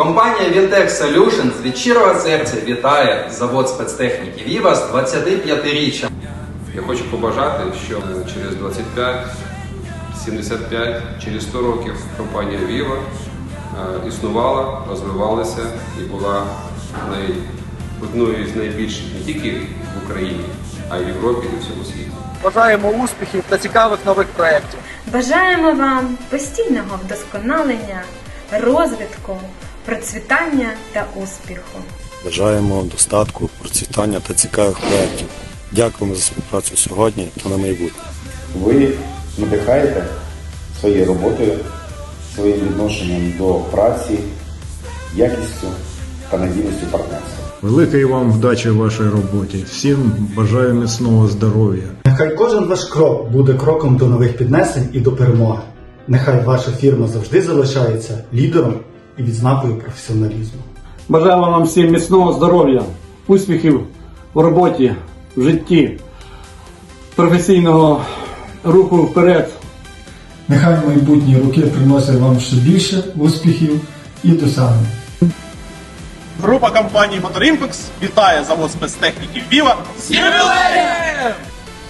Компанія Vintech Solutions від щирого серця вітає завод спецтехніки Viva з 25-річчям. Я хочу побажати, що через 25, 75, через 100 років компанія Viva е, існувала, розвивалася і була най, одною з найбільших не тільки в Україні, а й в Європі і в всьому світі. Бажаємо успіхів та цікавих нових проєктів. Бажаємо вам постійного вдосконалення, розвитку, процвітання та успіху. Бажаємо достатку, процвітання та цікавих проєктів. Дякуємо за співпрацю сьогодні та на майбутнє. Ви надихаєте своєю роботою, своїм відношенням до праці, якістю та надійністю партнерства. Великої вам вдачі в вашій роботі. Всім бажаю міцного здоров'я. Нехай кожен ваш крок буде кроком до нових піднесень і до перемоги. Нехай ваша фірма завжди залишається лідером і відзнакою професіоналізму. Бажаємо вам всім міцного здоров'я, успіхів в роботі, в житті, професійного руху вперед. Нехай майбутні роки приносять вам ще більше успіхів і досягнень. Група компанії Моторімпекс вітає завод спецтехніки Viva з ювілеєм!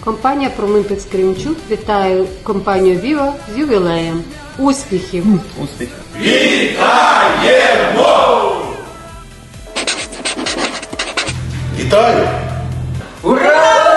Компанія Промимпекс Кремчук вітає компанію Viva з ювілеєм. Успіхів! Вітаю! Ура!